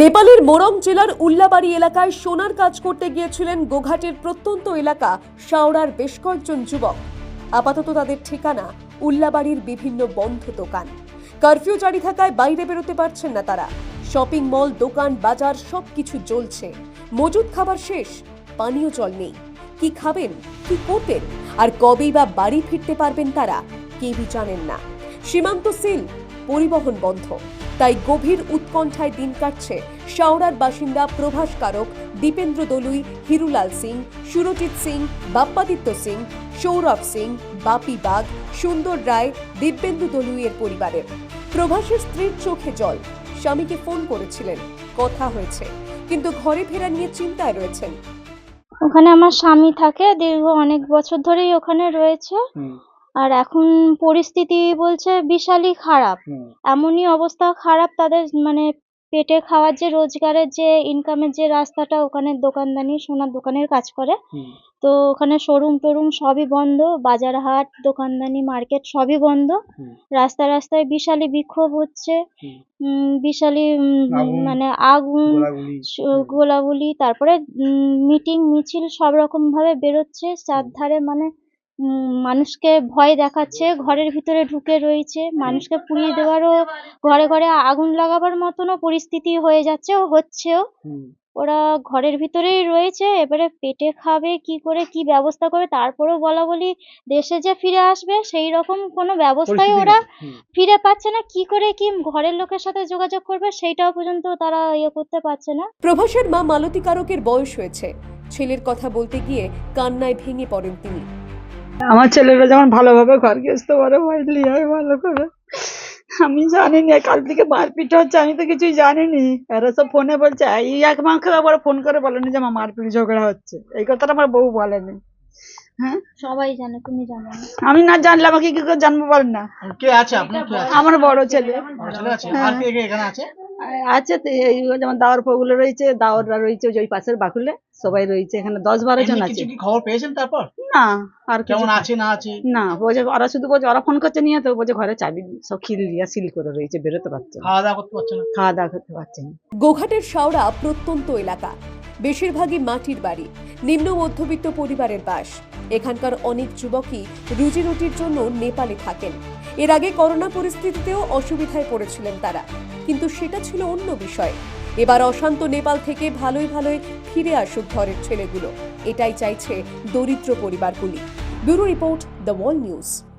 নেপালের মোরং জেলার উল্লাবাড়ি এলাকায় সোনার কাজ করতে গিয়েছিলেন গোঘাটের প্রত্যন্ত এলাকা শাওড়ার বেশ কয়েকজন যুবক। আপাতত তাদের ঠিকানা উল্লাবাড়ির বিভিন্ন বন্ধ দোকান। কারফিউ জারি থাকায় বাইরে বেরোতে পারছেন না তারা। শপিং মল, দোকান, বাজার সবকিছু জ্বলছে। মজুদ খাবার শেষ, পানীয় জল নেই। কি খাবেন, কি করবেন, আর কবেই বা বাড়ি ফিরতে পারবেন তারা, কেউই জানেন না। সীমান্ত সিল, পরিবহন বন্ধ। তাই গভীর উৎকণ্ঠায় দিন কাটছে শাওড়ার বাসিন্দা প্রভাস কারক দীপেন্দ্র দলুই হিরুলাল সিং সুরজিৎ সিং বাপ্পাদিত্য সিং সৌরভ সিং বাপি বাগ সুন্দর রায় দিব্যেন্দু দলুইয়ের পরিবারের প্রভাসের স্ত্রীর চোখে জল। স্বামীকে ফোন করেছিলেন। কথা হয়েছে। কিন্তু ঘরে ফেরা নিয়ে চিন্তায় রয়েছেন। ওখানে আমার স্বামী থাকে দীর্ঘ অনেক বছর ধরেই ওখানে রয়েছে। আর এখন পরিস্থিতি বলছে বিশালই খারাপ। এমনই অবস্থা খারাপ তাদের মানে পেটে খাওয়ার যে রোজগারের যে ইনকামের যে রাস্তাটা ওখানে দোকানদানি সোনার দোকানের কাজ করে। তো ওখানে শোরুম টোরুম সবই বন্ধ বাজার হাট দোকানদানি মার্কেট সবই বন্ধ। হুম, রাস্তায় রাস্তায় বিশালই বিক্ষোভ হচ্ছে। বিশালই মানে আগুন গোলাগুলি, গোলাগুলি তারপরে মিটিং মিছিল সব রকম ভাবে বেরোচ্ছে। চারধারে মানে উম, মানুষকে ভয় দেখাচ্ছে ঘরের ভিতরে ঢুকে রয়েছে। মানুষকে পুড়িয়ে দেওয়ারও ঘরে ঘরে আগুন লাগাবার মতনও পরিস্থিতি হয়ে যাচ্ছে ও হচ্ছেও। ওরা ঘরের ভিতরেই রয়েছে এবারে পেটে খাবে কি করে কি ব্যবস্থা করবে তারপরেও বলা বলি দেশে যে ফিরে আসবে সেই রকম কোনো ব্যবস্থাই ওরা ফিরে পাচ্ছে না কি করে কি ঘরের লোকের সাথে যোগাযোগ করবে সেইটাও পর্যন্ত তারা ইয়ে করতে পারছে না। প্রভাসের মা মালতী কারকের বয়স হয়েছে। ছেলের কথা বলতে গিয়ে কান্নায় ভেঙে পড়েন তিনি। আমার ছেলেরা যেমন ভালোভাবে ঘর গেছতে পারে বাড়লি হয় ভালো করে। আমি জানি না কাল থেকে মারপিট হচ্ছে আমি তো কিছুই জানিনি। এরা সব ফোনে বলছে এই এক মাকে আবার ফোন করে বলেনি যে আমার মারপিট ঝগড়া হচ্ছে। এই কথাটা আমার বউ বলেনি। হ্যাঁ? সবাই জানে তুমি জানো আমি না জানলে আমাকে কি করে জানব বলেন না? কে আছে? আপনার কে আছে? আমার বড় ছেলে। হ্যাঁ। আর কে কে এখানে আছে? আছে তো এই যেমন দাওয়ার ফগুলো রয়েছে দাওয়াররা রয়েছে ওই ওই পাশের বাকুলে। সবাই রয়েছে এখানে দশ বারো জন আছে। খবর পেয়েছেন তারপর? না আর কেমন আছে না আছে? না বলছে ওরা শুধু বলছে ওরা ফোন করছে নিয়ে তো বলছে ঘরে চাবি সব খিল দিয়া সিল করে রয়েছে বেরোতে পারছে খাওয়া দাওয়া করতে পারছে না? খাওয়া দাওয়া করতে পারছে না। গোঘাটের শাওড়া প্রত্যন্ত এলাকা। বেশিরভাগই মাটির বাড়ি নিম্ন মধ্যবিত্ত পরিবারের বাস। এখানকার অনেক যুবকই রুজি রুটির জন্য নেপালে থাকেন। এর আগে করোনা পরিস্থিতিতেও অসুবিধায় পড়েছিলেন তারা। কিন্তু সেটা ছিল অন্য বিষয়। এবার অশান্ত নেপাল থেকে ভালোই ভালোই ফিরে আসুক ঘরের ছেলেগুলো। এটাই চাইছে দরিদ্র পরিবারগুলি। Bureau report the wall news.